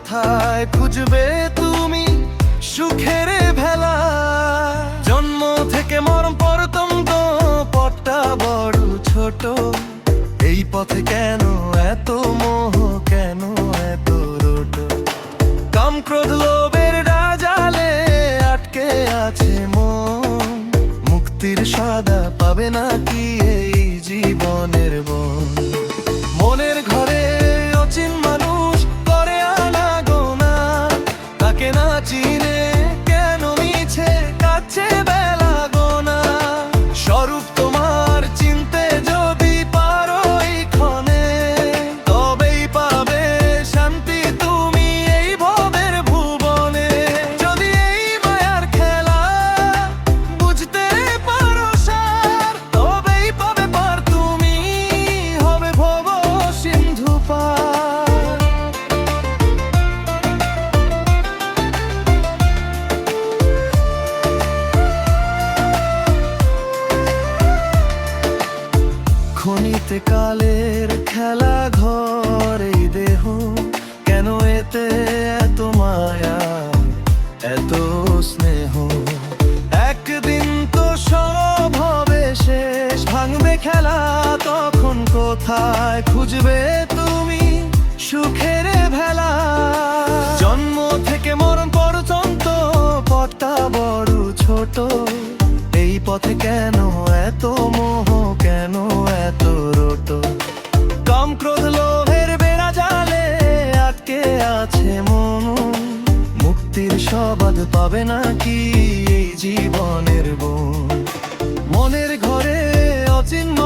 কোথায় খুঁজবে তুমি সুখের ভেলা? জন্ম থেকে মরণ তো পথটা বড় ছোট। এই পথে কেন এত মোহ, কেন এত রোট? কাম ক্রোধ লোভের রাজালে আটকে আছে মন। মুক্তির সাদা পাবে না কি এই জীবনের বন? চিনে কেন মিছে কাছে বেলা খনিতে কালের খেলা ঘর দেহ। কেন এতে এত মায়া, এত স্নেহ? একদিন তো সব হবে শেষ, ভাঙবে খেলা, তখন কোথায় খুঁজবে তুমি? সুখের ভেলা। জন্ম থেকে মরণ পর্যন্ত পথটা বড় ছোট, এই পথে কেন এত মোহ? পাবে না কি জীবনের বোন? মনের ঘরে অচিন